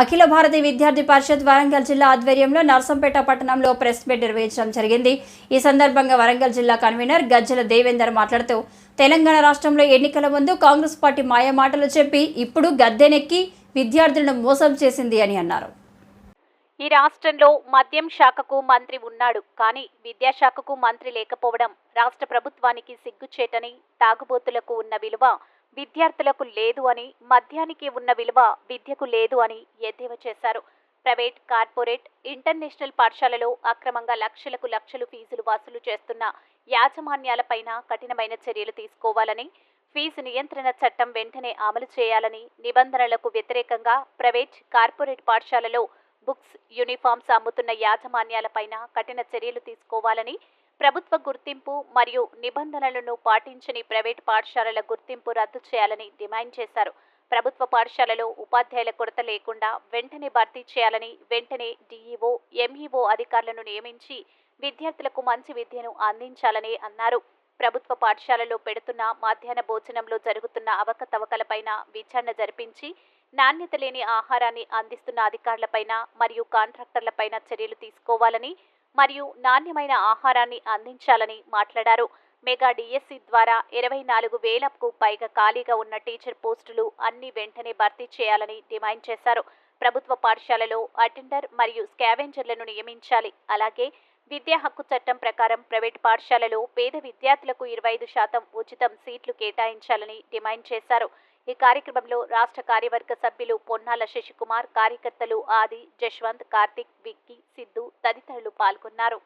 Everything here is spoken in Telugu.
అఖిల భారతీయ విద్యార్థి పరిషత్ వరంగల్ జిల్లా ఆధ్వర్యంలో నర్సంపేట పట్టణంలో ప్రెస్ మీట్ నిర్వహించడం జరిగింది. ఈ సందర్భంగా వరంగల్ జిల్లా కన్వీనర్ గజ్జల దేవేందర్ మాట్లాడుతూ తెలంగాణ రాష్ట్రంలో ఎన్నికల ముందు కాంగ్రెస్ పార్టీ మాయ మాటలు చెప్పి ఇప్పుడు గద్దెనెక్కి విద్యార్థులను మోసం చేసింది అని అన్నారు. ఈ రాష్ట్రంలో మద్యం శాఖకు మంత్రి ఉన్నాడు. కానీ విద్యాశాఖకు మంత్రి లేకపోవడం రాష్ట్ర ప్రభుత్వానికి సిగ్గుచేటని తాగుబోతులకు ఉన్న విలువ విద్యార్థులకు లేదు అని మద్యానికి ఉన్న విలువ విద్యకు లేదు అని ఎద్దేవా చేశారు. ప్రైవేట్ కార్పొరేట్ ఇంటర్నేషనల్ పాఠశాలలో అక్రమంగా లక్షలకు లక్షలు ఫీజులు వసూలు చేస్తున్న యాజమాన్యాలపైన కఠినమైన చర్యలు తీసుకోవాలని ఫీజు నియంత్రణ చట్టం వెంటనే అమలు చేయాలని నిబంధనలకు వ్యతిరేకంగా ప్రైవేట్ కార్పొరేట్ పాఠశాలలో బుక్స్ యూనిఫామ్స్ అమ్ముతున్న యాజమాన్యాలపైన కఠిన చర్యలు తీసుకోవాలని ప్రభుత్వ గుర్తింపు మరియు నిబంధనలను పాటించని ప్రైవేట్ పాఠశాలల గుర్తింపు రద్దు చేయాలని డిమాండ్ చేశారు. ప్రభుత్వ పాఠశాలలో ఉపాధ్యాయుల కొరత లేకుండా వెంటనే భర్తీ చేయాలని వెంటనే డీఈఓ ఎంఈఓ అధికారులను నియమించి విద్యార్థులకు మంచి విద్యను అందించాలని అన్నారు. ప్రభుత్వ పాఠశాలలో పెడుతున్న మధ్యాహ్న భోజనంలో జరుగుతున్న అవకతవకలపైన విచారణ జరిపించి నాణ్యత లేని ఆహారాన్ని అందిస్తున్న అధికారులపైన మరియు కాంట్రాక్టర్లపైన చర్యలు తీసుకోవాలని మరియు నాణ్యమైన ఆహారాన్ని అందించాలని మాట్లాడారు. మెగా డిఎస్సి ద్వారా ఇరవై నాలుగు వేలకు పైగా ఖాళీగా ఉన్న టీచర్ పోస్టులు అన్ని వెంటనే భర్తీ చేయాలని డిమాండ్ చేశారు. ప్రభుత్వ పాఠశాలలో అటెండర్ మరియు స్కావెంజర్లను నియమించాలి. అలాగే విద్యా హక్కు చట్టం ప్రకారం ప్రైవేట్ పాఠశాలలో పేద విద్యార్థులకు ఇరవై ఐదు శాతం ఉచితం సీట్లు కేటాయించాలని డిమాండ్ చేశారు. ఈ కార్యక్రమంలో రాష్ట్ర కార్యవర్గ సభ్యులు పొన్నాల శశికుమార్ కార్యకర్తలు ఆది జశ్వంత్ కార్తిక్ విక్కీ సిద్ధు తదితరులు పాల్గొన్నారు.